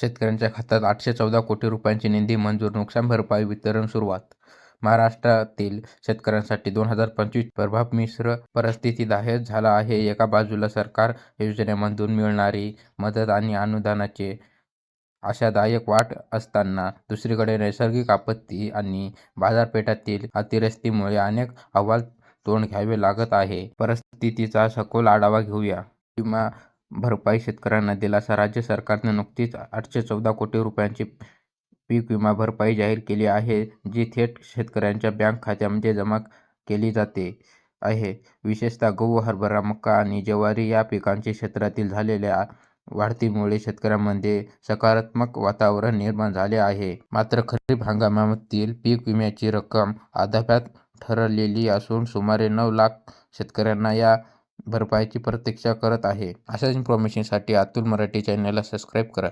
शेतकऱ्यांच्या खात्यात आठशे चौदा कोटी रुपयांची निधी मंजूर, नुकसान भरपाई वितरण सुरुवात महाराष्ट्रातील शेतकऱ्यांसाठी दोन हजार पंचवीस प्रभाव मिश्र परिस्थिती जाहीर झाला आहे. एका बाजूला सरकार योजनेमधून मिळणारी मदत आणि अनुदानाची आशादायक वाट असताना दुसरीकडे नैसर्गिक आपत्ती आणि बाजारपेठातील अस्थिरतेमुळे अनेक अहवाल तोंड घ्यावे लागत आहे. परिस्थितीचा सखोल आढावा घेऊया. किंवा विमा भरपाई शेतकऱ्यांना दिलासा राज्य सरकारने नुकतीच आठशे चौदा कोटी रुपयांची पीक विमा भरपाई जाहीर केली आहे, जी थेट शेतकऱ्यांच्या बँक खात्यामध्ये जमा केली जाते आहे. विशेषतः गहू, हरभरा, मका आणि ज्वारी या पिकांच्या क्षेत्रातील झालेल्या वाढतीमुळे शेतकऱ्यांमध्ये सकारात्मक वातावरण निर्माण झाले आहे. मात्र खरीप हंगामातील पीक विम्याची रक्कम अद्याप ठरलेली असून सुमारे नऊ लाख शेतकऱ्यांना या भरपाईची प्रतीक्षा करत आहे अशाच इन्फॉर्मेशनसाठी अतुल मराठी चॅनलला सबस्क्राईब करा.